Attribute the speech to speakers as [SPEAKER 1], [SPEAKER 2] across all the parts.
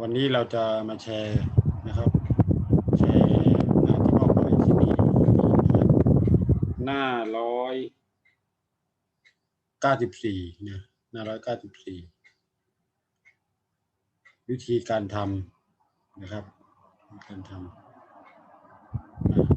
[SPEAKER 1] วันนี้เราจะมาแชร์นะครับแชร์งาที่มอบหมายที่นี่นะครับหน้าร้อยเก้าสิบสี่นะหน้าร้อยเก้าสิบสี่วิธีการทำนะครับ การทำอ่า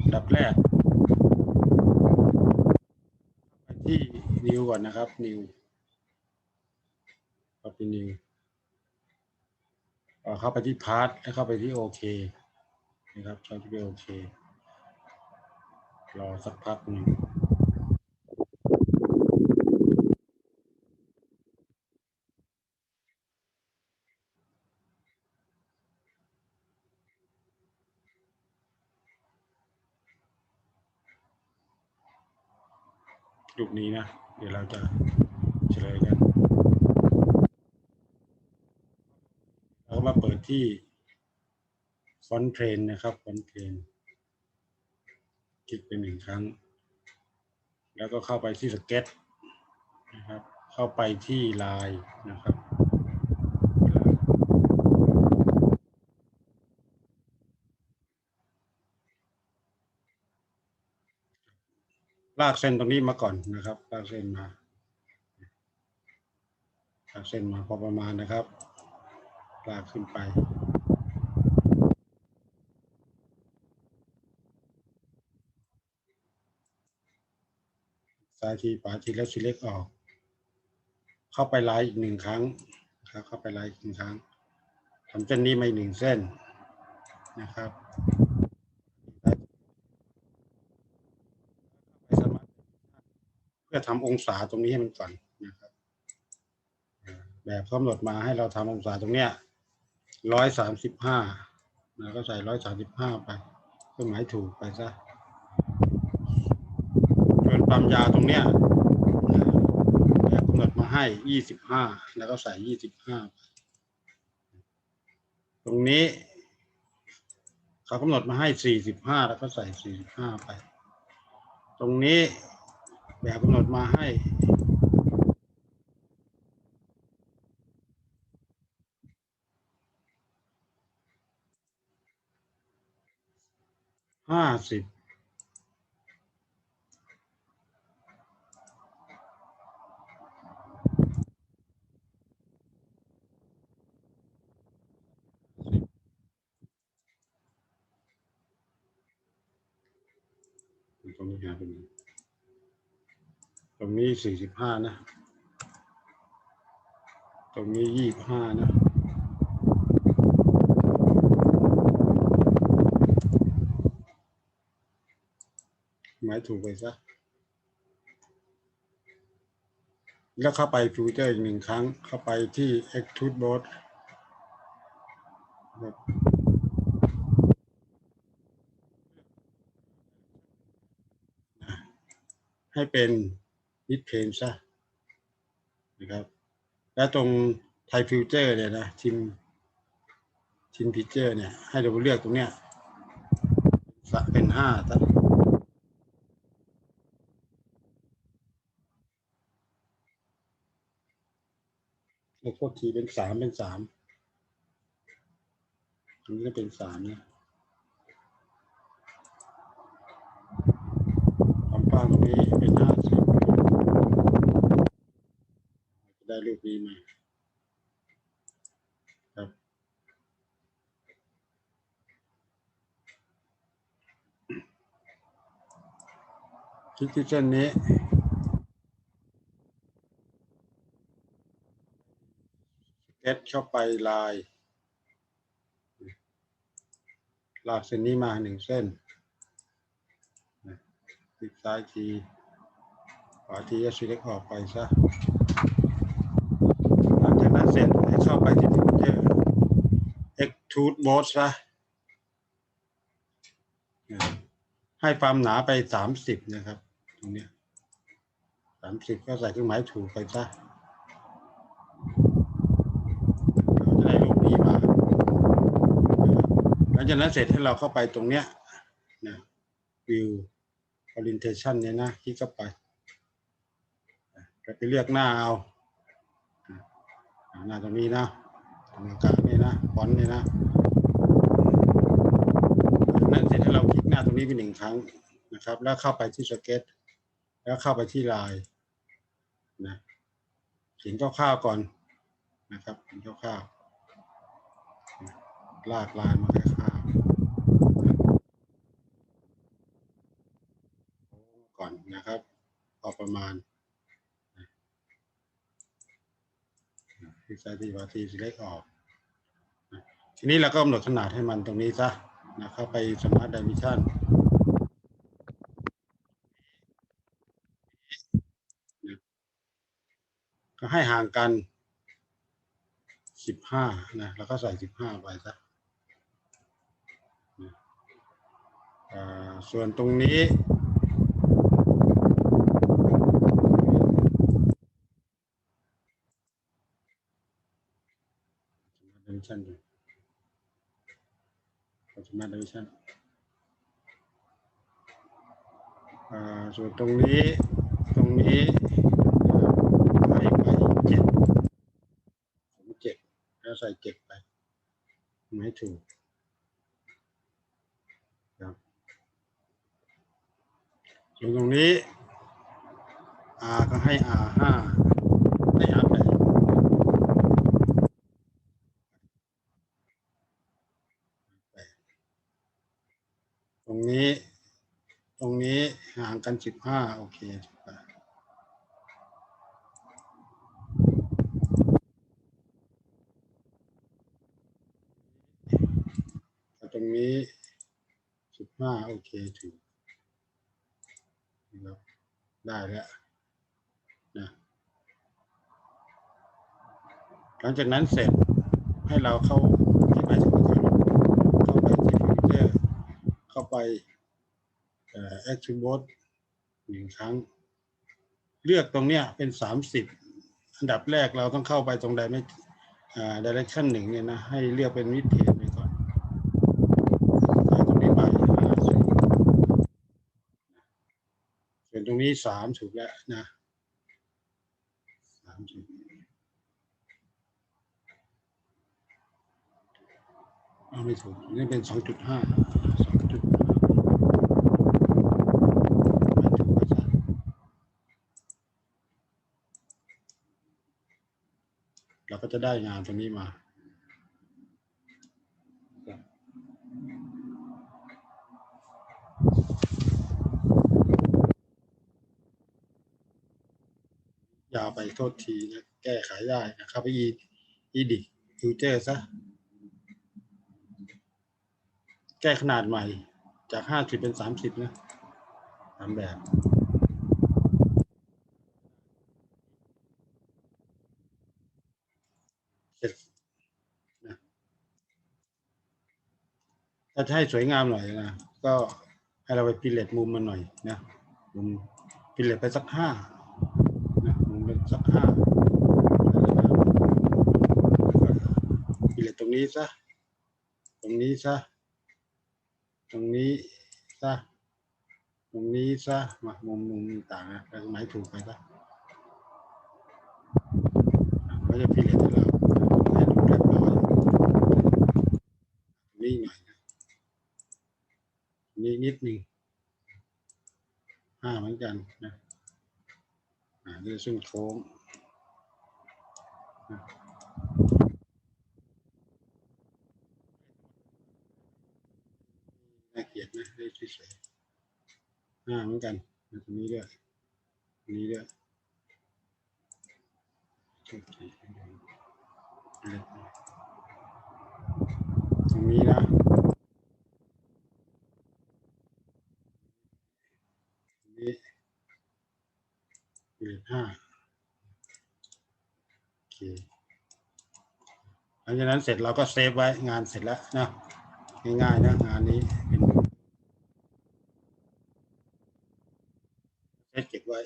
[SPEAKER 1] อันดับแรกไปที่นิวก่อนนะครับนิวเข้าไปนิว เอ่อเข้าไปที่พาร์ทแล้วเข้าไปที่โอเคนะครับเข้าที่โอเครอสักพักหนึ่งรูปนี้นะ เดี๋ยวเราจะเฉลยกัน เรา ก็มาเปิดที่ฟอนเทรนนะครับฟอนเทรนคลิกไปหนึ่งครั้ง แล้วก็เข้าไปที่สเก็ตนะครับ เข้าไปที่ลน์นะครับลากเส้นตรงนี้มาก่อนนะครับลากเส้นมาลากเส้นมาพอประมาณนะครับ ลากขึ้นไปซ้ายทีขวาทีแล้วทีเล็กออก เข้าไปไลน์อีกหนึ่งครั้งครับเข้าไปไลน์อีกหนึ่งครั้งทำเส้นนี้มาอีกหนึ่งเส้นนะครับเพื่อทำองศาตรงนี้ให้มันก่อนนะครับ แบบกำหนดมาให้เราทำองศาตรงเนี้ย ร้อยสามสิบห้านะก็ใส่ร้อยสามสิบห้าไปเครื่องหมายถูกไปซะส่วนความยาวตรงเนี้ยแบบกำหนดมาให้ยี่สิบห้าแล้วก็ใส่ยี่สิบห้าไปตรงนี้ เขากำหนดมาให้สี่สิบห้าแล้วก็ใส่สี่สิบห้าไป ตรงนี้แบบกำหนดมาให้ ห้าสิบตรงนี้หาเป็นตรงนี้สี่สิบห้านะ ตรงนี้ยี่ห้านะ หมายถูกไปซะ แล้วเข้าไปฟิวเจอร์อีกหนึ่งครั้ง เข้าไปที่ Extrude Board ครับนะให้เป็น Mid Plane ซะนะครับ แล้วตรงไทยฟิวเจอร์เนี่ยนะทิมทิมพิเจอร์เนี่ย ให้เราเลือกตรงเนี้ยสะเป็นห้าซะ โอ้โทษทีเป็นสามเป็นสามอันนี้ก็เป็นสามเนะความกว้างตรงนี้เป็นห้าสิบได้รูปนี้มาครับคลิกที่เส้นนี้ เก็ตเข้าไปลาย ลากเส้นนี้มาหนึ่งเส้นนะคลิกซ้ายทีขวาทีก็ซีเล็กออกไปซะหลังจากนั้นเสร็จให้เข้าไปที่ฟิวเอร์ Extrude Board ซะให้ความหนาไปสามสิบนะครับ ตรงนี้สามสิบก็ใส่เครื่องหมายถูกไปซะ เราจะได้รูปนี้มาห ลังจากนั้นเสร็จให้เราเข้าไปตรงเนี้ยนะ view orientation เนี่ยนะคลิกเข้าไปไปเลือกหน้าเอาหน้าตรงนี้นะตรงกลางนี่นะฟอนต์นี่นะนั้นเสร็จให้เราคลิกหน้าตรงนี้เป็นหนึ่งครั้งนะครับ แล้วเข้าไปที่สเก็ตแล้วเข้าไปที่ลายนะเขียนคร่าวๆก่อนนะครับเขียนคร่าวๆลากลายมาคร่าวๆก่อนนะครับพอ ประมาณที่ใช้ที่วาทีเล็กออกทีนี้เราก็กำหนดขนาดให้มันตรงนี้ซะนะเข้าไปสมาร์ทดิเมชันก็ให้ห่างกันสิบห้านะ แล้วก็ใส่สิบห้าไปซะส่วนตรงนี้ สมาร์ทดิเมชันดูสมาร์ทดิเมชันส่วนตรงนี้ตรงนี้อ่าให้ไปเจ็ดผมเจ็ดแล้วใส่เจ็ดไปไม่ถูกครับส่วนตรงนี้ R ก็ให้ R ห้าให้ R แปดแปดต รงนี้ ตรงนี้ห่างกันสิบห้าโอเคไปแล้วตรงนี้สิบห้าโอเคถูกได้แล้วนะหลังจากนั้นเสร็จให้เราเข้าที่ไปสมุดเข้าไปที่ฟิลเตอร์ เข้าไปเอ่อ attribute หนึ่งครั้ง เลือกตรงเนี้ยเป็นสามสิบอันดับแรกเราต้องเข้าไปตรงใดไม่อ่า direction หนึ่งเนี่ยนะให้เลือกเป็น mid plane ไปก่อนเอาตรงนี้ไปห้าสิบส่วนตรงนี้สามถูกแล้วนะสามสิบเอาไม่ถูกนี่เป็นสองจุดห้าสอง จะได้งานตรงนี้มายาวไปโทษทีนะแก้ไขได้นะครับอีอีดิฟิวเจอร์ซะ แก้ขนาดใหม่จากห้าสิบเป็นสามสิบนะตามแบบ เสร็จนะถ้าจะให้สวยงามหน่อยนะก็ให้เราไปพิเลตมุมมันหน่อยนะมุมพิเลตไปสักห้านะมุมเป็นสักห้าพิเลตตรงนี้ซะตรงนี้ซะตรงนี้ซะตรงนี้ซะมามุมมุมต่างนะแล้วก็หมายถูกไปซะไม่จะพิเลตให้เราให้ดูเรียบร้อยนี่หน่อยนะ นี่นิดหนึ่งห้าเหมือนกันนะอ่านี่ซึ่งโค้งน่าเกลียดนะได้สวยห้าเหมือนกันนะตรงนี้ด้วยตรงนี้ด้วยตรงนี้นะ นี้ เลขห้าโอเคหลังจากนั้นเสร็จเราก็เซฟไว้งานเสร็จแล้วนะง่ายๆนะงานนี้เป็นเซฟเก็บไว้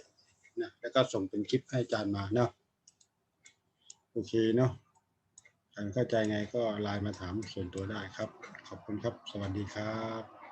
[SPEAKER 1] นะแล้วก็ส่งเป็นคลิปให้อาจารย์มาเนาะโอเคเนาะใครเข้าใจไงก็ไลน์มาถามส่วนตัวได้ครับ ขอบคุณครับ สวัสดีครับ